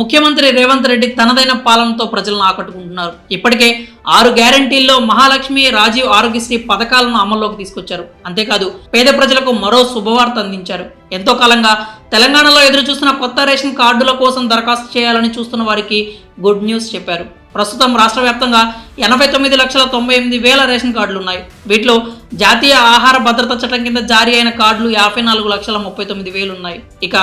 ముఖ్యమంత్రి రేవంత్ రెడ్డి తనదైన పాలనతో ప్రజలను ఆకట్టుకుంటున్నారు. ఇప్పటికే ఆరు గ్యారంటీల్లో మహాలక్ష్మి రాజీవ్ ఆరోగ్యశ్రీ పథకాలను అమల్లోకి తీసుకొచ్చారు. అంతేకాదు పేద ప్రజలకు మరో శుభవార్త అందించారు. ఎంతో కాలంగా తెలంగాణలో ఎదురు చూస్తున్న కొత్త రేషన్ కార్డుల కోసం దరఖాస్తు చేయాలని చూస్తున్న వారికి గుడ్ న్యూస్ చెప్పారు. ప్రస్తుతం రాష్ట్ర వ్యాప్తంగా ఎనభై తొమ్మిది లక్షల తొంభై ఎనిమిది వేల రేషన్ కార్డులు ఉన్నాయి వీటిలో జాతీయ ఆహార భద్రత చట్టం కింద జారీ అయిన కార్డులు యాభై నాలుగు లక్షల ముప్పై తొమ్మిది వేలు ఉన్నాయి ఇక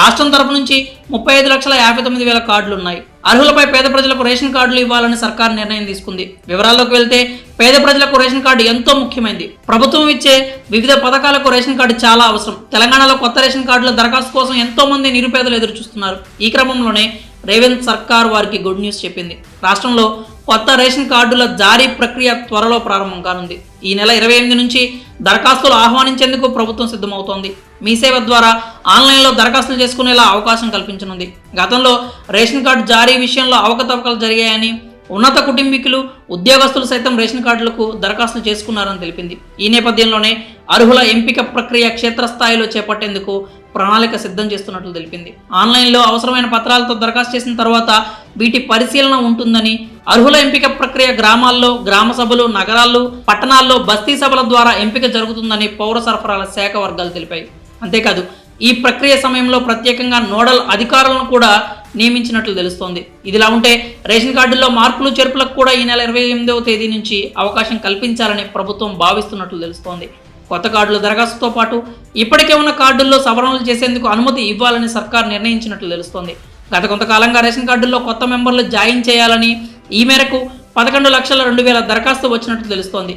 రాష్ట్రం తరపు నుంచి ముప్పై ఐదు లక్షల యాభై తొమ్మిది వేల కార్డులు ఉన్నాయి అర్హులపై పేద ప్రజలకు రేషన్ కార్డులు ఇవ్వాలని సర్కార్ నిర్ణయం తీసుకుంది. వివరాల్లోకి వెళ్తే పేద ప్రజలకు రేషన్ కార్డు ఎంతో ముఖ్యమైనది ప్రభుత్వం ఇచ్చే వివిధ పథకాలకు రేషన్ కార్డు చాలా అవసరం. తెలంగాణలో కొత్త రేషన్ కార్డుల దరఖాస్తు కోసం ఎంతో మంది నిరుపేదలు ఎదురు చూస్తున్నారు ఈ క్రమంలోనే రేవంత్ సర్కార్ వారికి గుడ్ న్యూస్ చెప్పింది. రాష్ట్రంలో కొత్త రేషన్ కార్డుల జారీ ప్రక్రియ త్వరలో ప్రారంభం కానుంది. ఈ నెల ఇరవై ఎనిమిది నుంచి దరఖాస్తులు ఆహ్వానించేందుకు ప్రభుత్వం సిద్ధమవుతోంది. మీ సేవ ద్వారా ఆన్లైన్లో దరఖాస్తులు చేసుకునేలా అవకాశం కల్పించనుంది. గతంలో రేషన్ కార్డు జారీ విషయంలో అవకతవకలు జరిగాయని ఉన్నత కుటుంబీకులు ఉద్యోగస్తులు సైతం రేషన్ కార్డులకు దరఖాస్తులు చేసుకున్నారని తెలిపింది. ఈ నేపథ్యంలోనే అర్హుల ఎంపిక ప్రక్రియ క్షేత్రస్థాయిలో చేపట్టేందుకు ప్రణాళిక సిద్ధం చేస్తున్నట్లు తెలిపింది. ఆన్లైన్లో అవసరమైన పత్రాలతో దరఖాస్తు చేసిన తర్వాత వీటి పరిశీలన ఉంటుందని అర్హుల ఎంపిక ప్రక్రియ గ్రామాల్లో గ్రామ సభలు నగరాల్లో పట్టణాల్లో బస్తీ సభల ద్వారా ఎంపిక జరుగుతుందని పౌర సరఫరాల శాఖ వర్గాలు తెలిపాయి. అంతేకాదు ఈ ప్రక్రియ సమయంలో ప్రత్యేకంగా నోడల్ అధికారులను కూడా నియమించినట్లు తెలుస్తోంది. ఇదిలా ఉంటే రేషన్ కార్డుల్లో మార్పులు చేర్పులకు కూడా ఈ నెల ఇరవై ఎనిమిదవ తేదీ నుంచి అవకాశం కల్పించాలని ప్రభుత్వం భావిస్తున్నట్లు తెలుస్తోంది. కొత్త కార్డుల దరఖాస్తుతో పాటు ఇప్పటికే ఉన్న కార్డుల్లో సవరణలు చేసేందుకు అనుమతి ఇవ్వాలని సర్కార్ నిర్ణయించినట్లు తెలుస్తోంది. గత కొంతకాలంగా రేషన్ కార్డుల్లో కొత్త మెంబర్లు జాయిన్ చేయాలని ఈ మేరకు పదకొండు లక్షల రెండు వేల దరఖాస్తు వచ్చినట్లు తెలుస్తోంది.